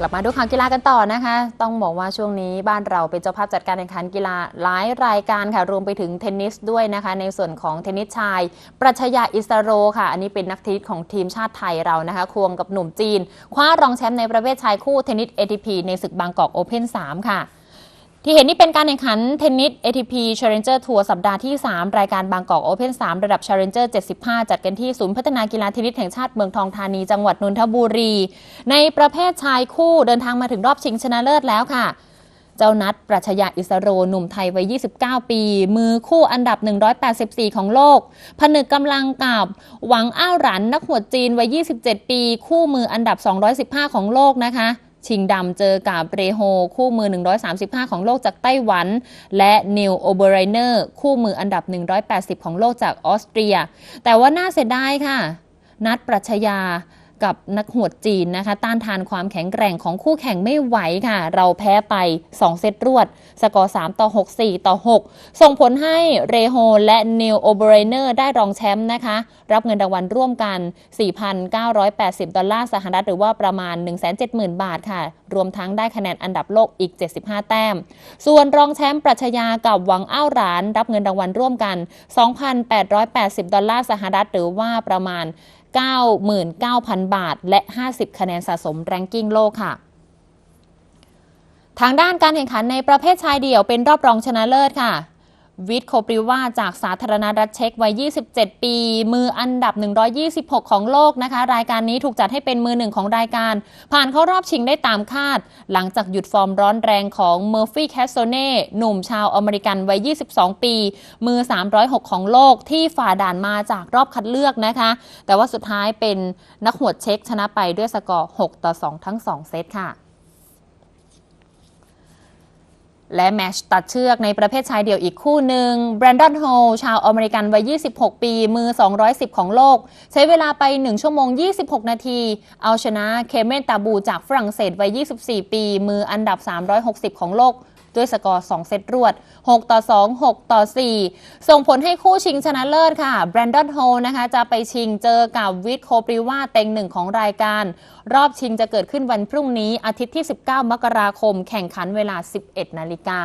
กลับมาดูข่าวกีฬากันต่อนะคะ ต้องบอกว่าช่วงนี้บ้านเราเป็นเจ้าภาพจัดการแข่งขันกีฬาหลายรายการค่ะ รวมไปถึงเทนนิสด้วยนะคะ ในส่วนของเทนนิสชาย ปรัชญาอิสโรค่ะ อันนี้เป็นนักเทนนิสของทีมชาติไทยเรานะคะ ควงกับหนุ่มจีน คว้ารองแชมป์ในประเภทชายคู่เทนนิส ATP ในศึกบางกอกโอเพ่น3ค่ะ ที่เห็นนี่เป็นการแข่งขันเทนนิส ATP Challenger Tour สัปดาห์ที่ 3 รายการบางกอก Open 3ระดับ Challenger 75 จัดกันที่ศูนย์พัฒนากีฬาเทนนิสแห่งชาติเมืองทองธานีจังหวัดนนทบุรี ในประเภทชายคู่เดินทางมาถึงรอบชิงชนะเลิศแล้วค่ะ เจ้านัดปรัชญาอิสโรหนุ่มไทยวัย 29 ปี มือคู่อันดับ 184 ของโลก ผนึกกำลังกับหวังอ้าวหรันนักหัวจีนวัย 27 ปี คู่มืออันดับ 215 ของโลกนะคะ ชิงดำเจอกับเรโฮคู่มือ 135 ของโลกจากไต้หวัน และนิวโอเบอร์ไรเนอร์คู่มืออันดับ 180 ของโลกจากออสเตรีย แต่ว่าน่าเสียดายค่ะ นัดปรัชญา กับนักหวดจีนนะคะ ต้านทานความแข็งแกร่งของคู่แข่งไม่ไหวค่ะ เราแพ้ไป 2 เซตรวด สกอร์ 3 ต่อ 6 4 ต่อ 6 ส่งผลให้เรโฮและนิวโอเบรเนอร์ได้รองแชมป์นะคะ รับเงินรางวัลร่วมกัน 4,980 ดอลลาร์สหรัฐหรือว่าประมาณ 170,000 บาทค่ะรวมทั้งได้คะแนนอันดับโลกอีก 75 แต้ม ส่วนรองแชมป์ปรัชญากับหวังอ้าวหราน รับเงินรางวัลร่วมกัน 2,880 ดอลลาร์สหรัฐหรือว่าประมาณ 99,000 บาท และ 50 คะแนนสะสมแรงกิ้งโลกค่ะทางด้านการแข่งขันในประเภทชายเดี่ยวเป็นรอบรองชนะเลิศค่ะ วิทโคปริว่าจากสาธารณรัฐเช็กวัย 27 ปี มืออันดับ 126 ของโลกนะคะ รายการนี้ถูกจัดให้เป็นมือหนึ่งของรายการ ผ่านเข้ารอบชิงได้ตามคาด หลังจากหยุดฟอร์มร้อนแรงของเมอร์ฟี่แคสโซเน่หนุ่มชาวอเมริกันวัย 22 ปี มือ 306 ของโลกที่ฝ่าด่านมาจากรอบคัดเลือกนะคะ แต่ว่าสุดท้ายเป็นนักหวดเช็คชนะไปด้วยสกอร์ 6 ต่อ 2 ทั้ง 2 เซตค่ะ และแมชตัดเชือกในประเภทชายเดี่ยวอีกคู่หนึ่งแบรนดอนโฮชาวอเมริกันวัย 26 ปี มือ 210 ของโลก ใช้เวลาไป 1 ชั่วโมง 26 นาที เอาชนะเคเมนตาบูจากฝรั่งเศสวัย 24 ปี มืออันดับ 360 ของโลก ด้วยสกอร์ 2 เซตรวด 6 ต่อ 2 6 ต่อ 4 ส่งผลให้คู่ชิงชนะเลิศค่ะแบรนดอนโฮนะคะจะไปชิงเจอกับวิทโคปริว่าเต็งหนึ่งของรายการ รอบชิงจะเกิดขึ้นวันพรุ่งนี้อาทิตย์ที่ 19 มกราคม แข่งขันเวลา 11 นาฬิกา